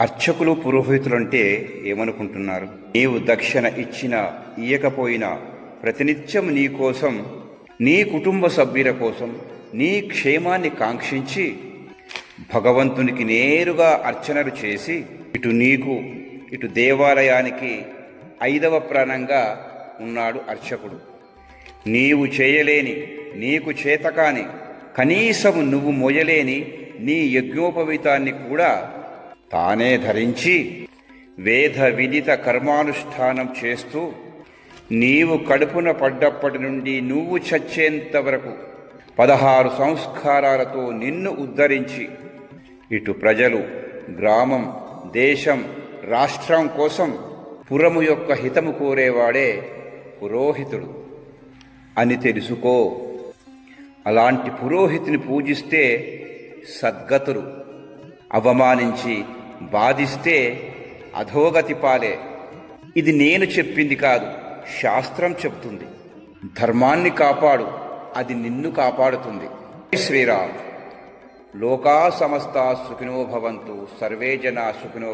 అర్చకులు పురోహితులంటే ఏమనుకుంటున్నారు? నీవు దక్షిణ ఇచ్చినా ఇయ్యకపోయినా ప్రతినిత్యం నీ కోసం నీ కుటుంబ సభ్యుల కోసం నీ క్షేమాన్ని కాంక్షించి భగవంతునికి నేరుగా అర్చనలు చేసి ఇటు నీకు ఇటు దేవాలయానికి ఐదవ ప్రాణంగా ఉన్నాడు అర్చకుడు. నీవు చేయలేని నీకు చేతకాని కనీసం నువ్వు మోయలేని నీ యజ్ఞోపవీతాన్ని కూడా తానే ధరించి వేద విదిత కర్మానుష్ఠానం చేస్తూ నీవు కడుపున పడ్డప్పటి నుండి నువ్వు చచ్చేంత వరకు పదహారు సంస్కారాలతో నిన్ను ఉద్ధరించి ఇటు ప్రజలు గ్రామం దేశం రాష్ట్రం కోసం పురము యొక్క హితము కోరేవాడే పురోహితుడు. అని తెలుసుకో. అలాంటి పురోహితుని పూజిస్తే సద్గతులు అవమానించి బాధిస్తే అధోగతి పాలే. ఇది నేను చెప్పింది కాదు శాస్త్రం చెప్తుంది ధర్మాన్ని కాపాడు అది నిన్ను కాపాడుతుంది. శ్రీరామ్. లోకా సమస్త సుఖినో భవంతు సర్వే జనా సుఖినో